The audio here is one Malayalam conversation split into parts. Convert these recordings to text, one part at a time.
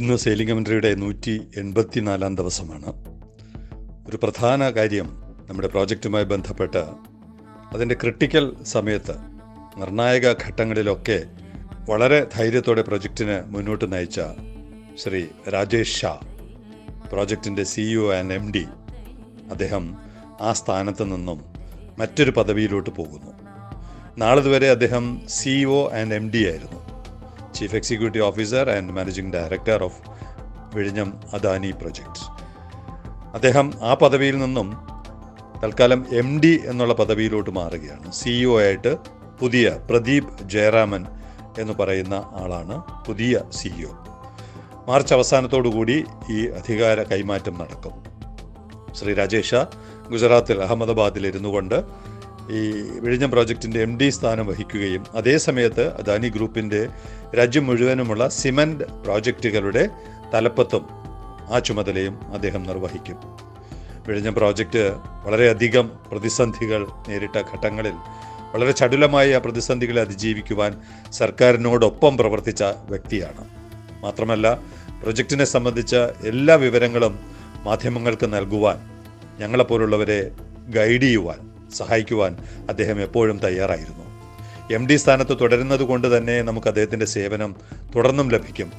ഇന്ന് സെയിലിംഗ് കമൻട്രിയുടെ നൂറ്റി എൺപത്തിനാലാം ദിവസമാണ്. ഒരു പ്രധാന കാര്യം നമ്മുടെ പ്രോജക്റ്റുമായി ബന്ധപ്പെട്ട് അതിന്റെ ക്രിട്ടിക്കൽ സമയത്ത് നിർണായക ഘട്ടങ്ങളിലൊക്കെ വളരെ ധൈര്യത്തോടെ പ്രൊജക്റ്റിന് മുന്നോട്ട് നയിച്ച ശ്രീ രാജേഷ് ഷാ പ്രോജക്റ്റിന്റെ സിഇഒ ആൻഡ് എം ഡി അദ്ദേഹം ആ സ്ഥാനത്ത് നിന്നും മറ്റൊരു പദവിയിലോട്ട് പോകുന്നു. നാളിതുവരെ അദ്ദേഹം സിഇഒ ആൻഡ് എം ഡി ആയിരുന്നു. Chief executive officer and managing director of വിഴിഞ്ഞം അദാനി പ്രൊജക്ട്സ് അദ്ദേഹം ആ പദവിയിൽ നിന്നും തൽക്കാലം എം ഡി എന്നുള്ള പദവിയിലോട്ട് മാറുകയാണ്. സിഇഒ ആയിട്ട് പുതിയ പ്രദീപ് ജയറാമൻ എന്ന് പറയുന്ന ആളാണ് പുതിയ സിഇഒ മാർച്ച് അവസാനത്തോടുകൂടി ഈ അധികാര കൈമാറ്റം നടക്കും. ശ്രീ രാജേഷ ഗുജറാത്തിൽ അഹമ്മദാബാദിൽ ഇരുന്നു കൊണ്ട് ഈ വിഴിഞ്ഞം പ്രോജക്റ്റിന്റെ എം ഡി സ്ഥാനം വഹിക്കുകയും അതേസമയത്ത് അദാനി ഗ്രൂപ്പിന്റെ രാജ്യം മുഴുവനുമുള്ള സിമന്റ് പ്രോജക്റ്റുകളുടെ തലപ്പത്തും ആ ചുമതലയും അദ്ദേഹം നിർവഹിക്കും. വിഴിഞ്ഞം പ്രോജക്റ്റ് വളരെയധികം പ്രതിസന്ധികൾ നേരിട്ട ഘട്ടങ്ങളിൽ വളരെ ചടുലമായി ആ പ്രതിസന്ധികളെ അതിജീവിക്കുവാൻ സർക്കാരിനോടൊപ്പം പ്രവർത്തിച്ച വ്യക്തിയാണ്. മാത്രമല്ല പ്രൊജക്റ്റിനെ സംബന്ധിച്ച എല്ലാ വിവരങ്ങളും മാധ്യമങ്ങൾക്ക് നൽകുവാൻ ഞങ്ങളെപ്പോലുള്ളവരെ ഗൈഡ് ചെയ്യുവാൻ സഹായിക്കുവാൻ അദ്ദേഹം എപ്പോഴും തയ്യാറായിരുന്നു. എം ഡി സ്ഥാനത്ത് തുടരുന്നത് കൊണ്ട് തന്നെ നമുക്ക് അദ്ദേഹത്തിന്റെ സേവനം തുടർന്നും ലഭിക്കും.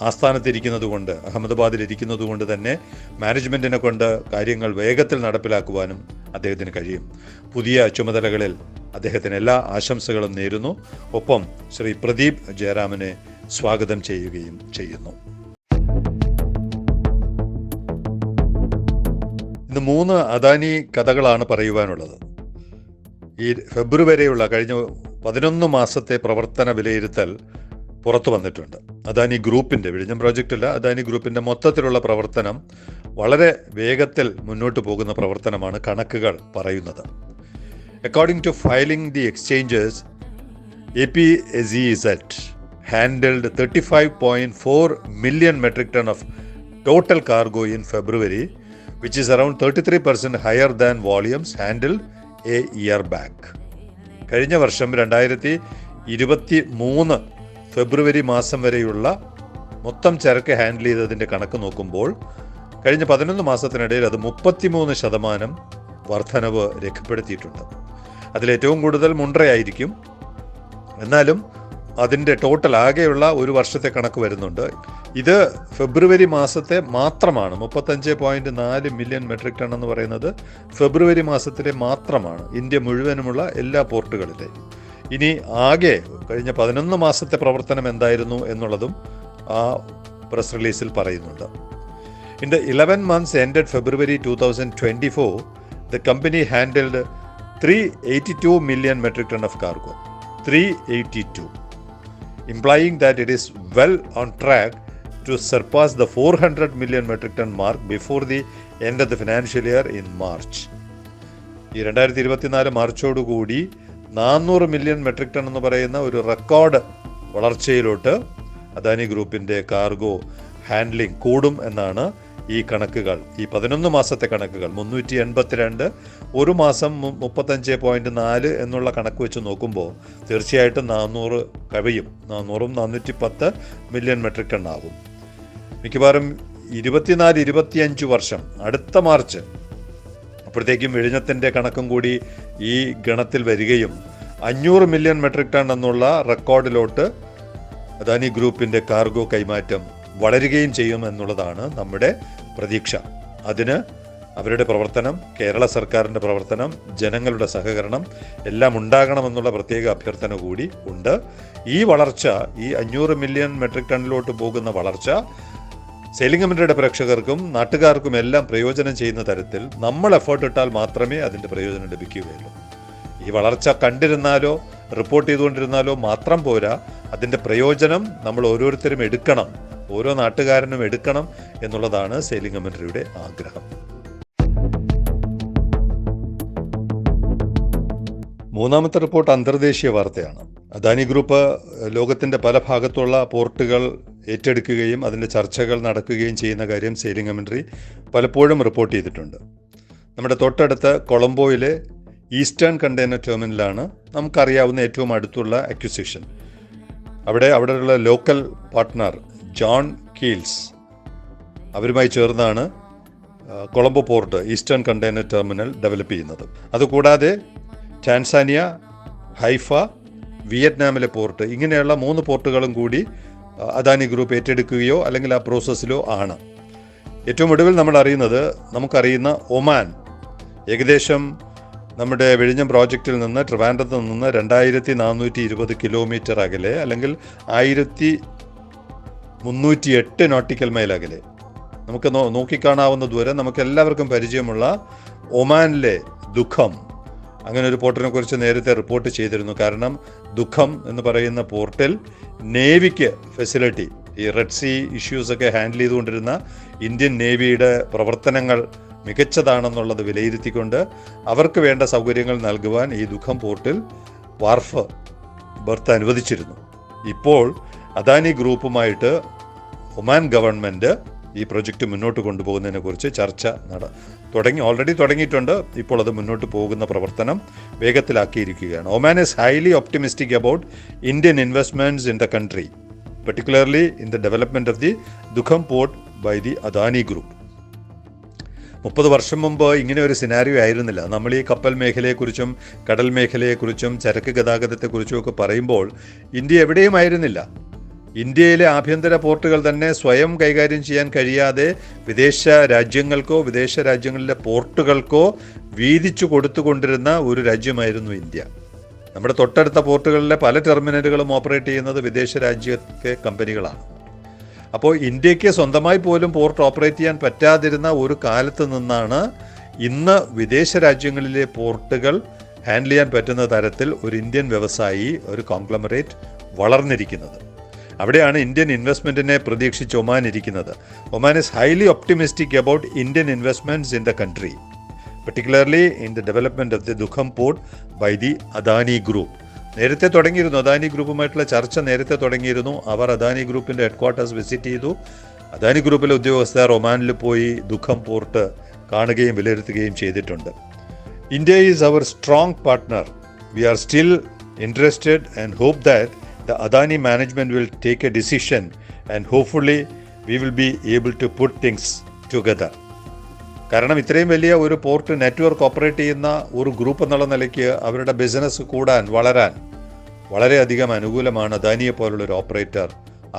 ആസ്ഥാനത്തിരിക്കുന്നത് കൊണ്ട് അഹമ്മദാബാദിൽ ഇരിക്കുന്നത് കൊണ്ട് തന്നെ മാനേജ്മെന്റിനെ കൊണ്ട് കാര്യങ്ങൾ വേഗത്തിൽ നടപ്പിലാക്കുവാനും അദ്ദേഹത്തിന് കഴിയും. പുതിയ ചുമതലകളിൽ അദ്ദേഹത്തിന് എല്ലാ ആശംസകളും നേരുന്നു. ഒപ്പം ശ്രീ പ്രദീപ് ജയറാമിനെ സ്വാഗതം ചെയ്യുകയും ചെയ്യുന്നു. ഇന്ന് മൂന്ന് അദാനി കഥകളാണ് പറയുവാനുള്ളത്. ഈ ഫെബ്രുവരി വരെയുള്ള കഴിഞ്ഞ പതിനൊന്ന് മാസത്തെ പ്രവർത്തന വിലയിരുത്തൽ പുറത്തു വന്നിട്ടുണ്ട്. അദാനി ഗ്രൂപ്പിന്റെ വിഴിഞ്ഞം പ്രോജക്റ്റല്ല അദാനി ഗ്രൂപ്പിന്റെ മൊത്തത്തിലുള്ള പ്രവർത്തനം വളരെ വേഗത്തിൽ മുന്നോട്ട് പോകുന്ന പ്രവർത്തനമാണ് കണക്കുകൾ പറയുന്നത്. According to filing the exchanges A P S SEZ handled thirty five point four million metric ton of total cargo in February which is around thirty three percent higher than volumes handled a year back കഴിഞ്ഞ വർഷം രണ്ടായിരത്തി ഇരുപത്തി മൂന്ന് ഫെബ്രുവരി മാസം വരെയുള്ള മൊത്തം ചരക്ക് ഹാൻഡിൽ ചെയ്തതിന്റെ കണക്ക് നോക്കുമ്പോൾ കഴിഞ്ഞ പതിനൊന്ന് മാസത്തിനിടയിൽ അത് മുപ്പത്തിമൂന്ന് ശതമാനം വർധനവ് രേഖപ്പെടുത്തിയിട്ടുണ്ട്. അതിലേറ്റവും കൂടുതൽ മുണ്ട്രയായിരിക്കും എന്നാലും അതിന്റെ ടോട്ടൽ ആകെയുള്ള ഒരു വർഷത്തെ കണക്ക് വരുന്നുണ്ട്. ഇത് ഫെബ്രുവരി മാസത്തെ മാത്രമാണ്. മുപ്പത്തഞ്ച് പോയിന്റ് നാല് മില്യൺ മെട്രിക് ടൺ എന്ന് പറയുന്നത് ഫെബ്രുവരി മാസത്തിലെ മാത്രമാണ്. ഇന്ത്യ മുഴുവനുമുള്ള എല്ലാ പോർട്ടുകളിലെ ഇനി ആകെ കഴിഞ്ഞ പതിനൊന്ന് മാസത്തെ പ്രവർത്തനം എന്തായിരുന്നു എന്നുള്ളതും ആ പ്രസ് റിലീസിൽ പറയുന്നുണ്ട്. In the eleven months ended February two thousand twenty four the company handled three eighty two million metric ton of cargo three eighty two implying that it is well on track to surpass the 400 million metric ton mark before the end of the financial year in March. ഈ രണ്ടായിരത്തി ഇരുപത്തിനാല് മാർച്ചോടുകൂടി നാനൂറ് മില്യൺ മെട്രിക് ടൺ എന്ന് പറയുന്ന ഒരു റെക്കോർഡ് വളർച്ചയിലോട്ട് അദാനി ഗ്രൂപ്പിന്റെ കാർഗോ ഹാൻഡ്ലിംഗ് കൂടും എന്നാണ് ഈ കണക്കുകൾ ഈ പതിനൊന്ന് മാസത്തെ കണക്കുകൾ മുന്നൂറ്റി എൺപത്തിരണ്ട് ഒരു മാസം മുപ്പത്തഞ്ച് പോയിന്റ് നാല് എന്നുള്ള കണക്ക് വെച്ച് നോക്കുമ്പോൾ തീർച്ചയായിട്ടും നാനൂറ് കവിയും നാനൂറും നാനൂറ്റി പത്ത് മില്യൺ മെട്രിക് ടൺ ആകും. മിക്കവാറും ഇരുപത്തിനാല് ഇരുപത്തിയഞ്ച് വർഷം അടുത്ത മാർച്ച് അപ്പോഴത്തേക്കും വിഴിഞ്ഞത്തിന്റെ കണക്കും കൂടി ഈ ഗണത്തിൽ വരികയും അഞ്ഞൂറ് മില്യൺ മെട്രിക് ടൺ എന്നുള്ള റെക്കോർഡിലോട്ട് അദാനി ഗ്രൂപ്പിന്റെ കാർഗോ കൈമാറ്റം വളരുകയും ചെയ്യും എന്നുള്ളതാണ് നമ്മുടെ പ്രതീക്ഷ. അതിന് അവരുടെ പ്രവർത്തനം കേരള സർക്കാരിന്റെ പ്രവർത്തനം ജനങ്ങളുടെ സഹകരണം എല്ലാം ഉണ്ടാകണമെന്നുള്ള പ്രത്യേക അഭ്യർത്ഥന കൂടി ഉണ്ട്. ഈ വളർച്ച ഈ അഞ്ഞൂറ് മില്യൺ മെട്രിക് ടണ്ണിലോട്ട് പോകുന്ന വളർച്ച കമ്പനിയുടെ പ്രേക്ഷകർക്കും നാട്ടുകാർക്കും എല്ലാം പ്രയോജനം ചെയ്യുന്ന തരത്തിൽ നമ്മൾ എഫേർട്ട് ഇട്ടാൽ മാത്രമേ അതിന്റെ പ്രയോജനം ലഭിക്കുകയുള്ളൂ. ഈ വളർച്ച കണ്ടിരുന്നാലോ റിപ്പോർട്ട് ചെയ്തുകൊണ്ടിരുന്നാലോ മാത്രം പോരാ അതിന്റെ പ്രയോജനം നമ്മൾ ഓരോരുത്തരും എടുക്കണം. ഓരോ നാട്ടുകാരനും എടുക്കണം എന്നുള്ളതാണ് സെയിലിംഗ് കമ്പനിയുടെ ആഗ്രഹം. മൂന്നാമത്തെ റിപ്പോർട്ട് അന്തർദേശീയ വാർത്തയാണ്. അദാനി ഗ്രൂപ്പ് ലോകത്തിന്റെ പല ഭാഗത്തുള്ള പോർട്ടുകൾ ഏറ്റെടുക്കുകയും അതിന്റെ ചർച്ചകൾ നടക്കുകയും ചെയ്യുന്ന കാര്യം സെയിലിംഗ് കമൻട്രി പലപ്പോഴും റിപ്പോർട്ട് ചെയ്തിട്ടുണ്ട്. നമ്മുടെ തൊട്ടടുത്ത് കൊളംബോയിലെ ഈസ്റ്റേൺ കണ്ടെയ്നർ ടെർമിനലാണ് നമുക്കറിയാവുന്ന ഏറ്റവും അടുത്തുള്ള അക്വിസിഷൻ. അവിടെ അവിടെയുള്ള ലോക്കൽ പാർട്ട്ണർ ജോൺ കീൽസ്. അവരുമായി ചേർന്നാണ് Colombo port eastern container terminal develop ചെയ്യുന്നത്. അതുകൂടാതെ ടാൻസാനിയ ഹൈഫ വിയറ്റ്നാമിലെ പോർട്ട് ഇങ്ങനെയുള്ള മൂന്ന് പോർട്ടുകളും കൂടി അദാനി ഗ്രൂപ്പ് ഏറ്റെടുക്കുകയോ അല്ലെങ്കിൽ ആ പ്രോസസ്സിലോ ആണ്. ഏറ്റവും ഒടുവിൽ നമ്മൾ അറിയുന്നത് നമുക്കറിയുന്ന ഒമാൻ. ഏകദേശം നമ്മുടെ വിഴിഞ്ഞം പ്രോജക്റ്റിൽ നിന്ന് ട്രിവാൻഡ്രത്ത് നിന്ന് രണ്ടായിരത്തി നാനൂറ്റി ഇരുപത് കിലോമീറ്റർ അകലെ അല്ലെങ്കിൽ ആയിരത്തി മുന്നൂറ്റി എട്ട് നോട്ടിക്കൽ മൈൽ അകലെ. നമുക്ക് നോക്കിക്കാണാവുന്ന ദൂരം നമുക്ക് എല്ലാവർക്കും പരിചയമുള്ള ഒമാനിലെ ദുഃഖം. അങ്ങനെ ഒരു പോർട്ടിനെ കുറിച്ച് നേരത്തെ റിപ്പോർട്ട് ചെയ്തിരുന്നു. കാരണം ദുഃഖം എന്ന് പറയുന്ന പോർട്ടിൽ നേവിക്ക് ഫെസിലിറ്റി ഈ റെഡ് സീ ഇഷ്യൂസ് ഒക്കെ ഹാൻഡിൽ ചെയ്തുകൊണ്ടിരുന്ന ഇന്ത്യൻ നേവിയുടെ പ്രവർത്തനങ്ങൾ മികച്ചതാണെന്നുള്ളത് വിലയിരുത്തിക്കൊണ്ട് അവർക്ക് വേണ്ട സൗകര്യങ്ങൾ നൽകുവാൻ ഈ ദുഃഖം പോർട്ടിൽ വാർഫ് ബർത്ത് അനുവദിച്ചിരുന്നു. ഇപ്പോൾ അദാനി ഗ്രൂപ്പുമായിട്ട് ഒമാൻ ഗവൺമെന്റ് ഈ പ്രൊജക്റ്റ് മുന്നോട്ട് കൊണ്ടുപോകുന്നതിനെ കുറിച്ച് ചർച്ച നട തുടങ്ങി ഓൾറെഡി തുടങ്ങിയിട്ടുണ്ട്. ഇപ്പോൾ അത് മുന്നോട്ട് പോകുന്ന പ്രവർത്തനം വേഗത്തിലാക്കിയിരിക്കുകയാണ്. Oman is highly optimistic about Indian investments in the country particularly in the development of the Duqm port by the Adani group മുപ്പത് വർഷം മുമ്പ് ഇങ്ങനെ ഒരു സിനാരിയോ ആയിരുന്നില്ല. നമ്മൾ ഈ കപ്പൽ മേഖലയെക്കുറിച്ചും കടൽ മേഖലയെക്കുറിച്ചും ചരക്ക് ഗതാഗതത്തെക്കുറിച്ചും ഒക്കെ പറയുമ്പോൾ ഇന്ത്യ എവിടെയും ആയിരുന്നില്ല. ഇന്ത്യയിലെ ആഭ്യന്തര പോർട്ടുകൾ തന്നെ സ്വയം കൈകാര്യം ചെയ്യാൻ കഴിയാതെ വിദേശ രാജ്യങ്ങൾക്കോ വിദേശ രാജ്യങ്ങളിലെ പോർട്ടുകൾക്കോ വീതിച്ചു കൊടുത്തുകൊണ്ടിരുന്ന ഒരു രാജ്യമായിരുന്നു ഇന്ത്യ. നമ്മുടെ തൊട്ടടുത്ത പോർട്ടുകളിലെ പല ടെർമിനലുകളും ഓപ്പറേറ്റ് ചെയ്യുന്നത് വിദേശ രാജ്യത്തെ കമ്പനികളാണ്. അപ്പോൾ ഇന്ത്യയ്ക്ക് സ്വന്തമായി പോലും പോർട്ട് ഓപ്പറേറ്റ് ചെയ്യാൻ പറ്റാതിരുന്ന ഒരു കാലത്ത് നിന്നാണ് ഇന്ന് വിദേശ രാജ്യങ്ങളിലെ പോർട്ടുകൾ ഹാൻഡിൽ ചെയ്യാൻ പറ്റുന്ന തരത്തിൽ ഒരു ഇന്ത്യൻ വ്യവസായി ഒരു കോൺഗ്ലമറേറ്റ് വളർന്നിരിക്കുന്നത്. അവിടെയാണ് ഇന്ത്യൻ ഇൻവെസ്റ്റ്മെന്റിനെ പ്രതീക്ഷിച്ച് ഒമാൻ ഇരിക്കുന്നത് Oman is highly optimistic about Indian investments in the country particularly in the development of the Duqm port by the Adani group നേരത്തെ തുടങ്ങിയിരുന്നു അദാനി ഗ്രൂപ്പുമായിട്ടുള്ള ചർച്ച നേരത്തെ തുടങ്ങിയിരുന്നു. അവർ അദാനി ഗ്രൂപ്പിന്റെ ഹെഡ്ക്വാർട്ടേഴ്സ് വിസിറ്റ് ചെയ്തു. അദാനി ഗ്രൂപ്പിലെ ഉദ്യോഗസ്ഥർ ഒമാനിൽ പോയി ദുഃഖം പോർട്ട് കാണുകയും വിലയിരുത്തുകയും ചെയ്തിട്ടുണ്ട്. India is our strong partner we are still interested and hope that the Adani management will take a decision and hopefully we will be able to put things together. കാരണം ഇത്രയും വലിയ ഒരു പോർട്ട് നെറ്റ്വർക്ക് ഓപ്പറേറ്റ് ചെയ്യുന്ന ഒരു ഗ്രൂപ്പ് എന്നുള്ള നിലയ്ക്ക് അവരുടെ ബിസിനസ് കൂടാൻ വളരാൻ വളരെയധികം അനുകൂലമാണ് അദാനിയെ പോലുള്ളൊരു ഓപ്പറേറ്റർ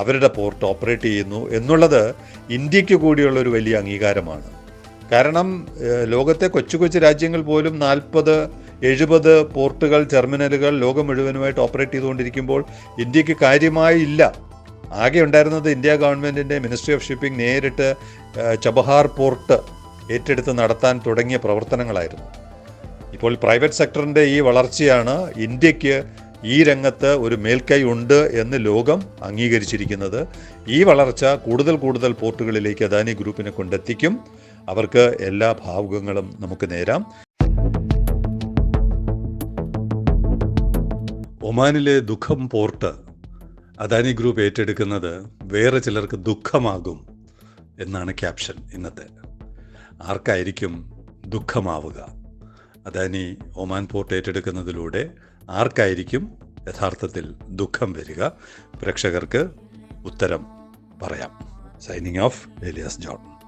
അവരുടെ പോർട്ട് ഓപ്പറേറ്റ് ചെയ്യുന്നു എന്നുള്ളത് ഇന്ത്യയ്ക്ക് കൂടിയുള്ള ഒരു വലിയ അംഗീകാരമാണ് കാരണം ലോകത്തെ കൊച്ചു കൊച്ചു രാജ്യങ്ങൾ പോലും നാൽപ്പത് എഴുപത് പോർട്ടുകൾ ടെർമിനലുകൾ ലോകം മുഴുവനുമായിട്ട് ഓപ്പറേറ്റ് ചെയ്തുകൊണ്ടിരിക്കുമ്പോൾ ഇന്ത്യയ്ക്ക് കാര്യമായി ഇല്ല. ആകെ ഉണ്ടായിരുന്നത് ഇന്ത്യ ഗവൺമെന്റിന്റെ മിനിസ്ട്രി ഓഫ് ഷിപ്പിംഗ് നേരിട്ട് ചബഹാർ പോർട്ട് ഏറ്റെടുത്ത് നടത്താൻ തുടങ്ങിയ പ്രവർത്തനങ്ങളായിരുന്നു. ഇപ്പോൾ പ്രൈവറ്റ് സെക്ടറിന്റെ ഈ വളർച്ചയാണ് ഇന്ത്യയ്ക്ക് ഈ രംഗത്ത് ഒരു മേൽക്കൈ ഉണ്ട് എന്ന് ലോകം അംഗീകരിച്ചിരിക്കുന്നത്. ഈ വളർച്ച കൂടുതൽ കൂടുതൽ പോർട്ടുകളിലേക്ക് അദാനി ഗ്രൂപ്പിനെ കൊണ്ടെത്തിക്കും. അവർക്ക് എല്ലാ ഭാവുകങ്ങളും നമുക്ക് നേരാം. ഒമാനിലെ ദുഃഖം പോർട്ട് അദാനി ഗ്രൂപ്പ് ഏറ്റെടുക്കുന്നത് വേറെ ചിലർക്ക് ദുഃഖമാകും എന്നാണ് ക്യാപ്ഷൻ ഇന്നത്തെ. ആർക്കായിരിക്കും ദുഃഖമാവുക? അദാനി ഒമാൻ പോർട്ട് ഏറ്റെടുക്കുന്നതിലൂടെ ആർക്കായിരിക്കും യഥാർത്ഥത്തിൽ ദുഃഖം വരിക? പ്രേക്ഷകർക്ക് ഉത്തരം പറയാം. Signing off Elias John.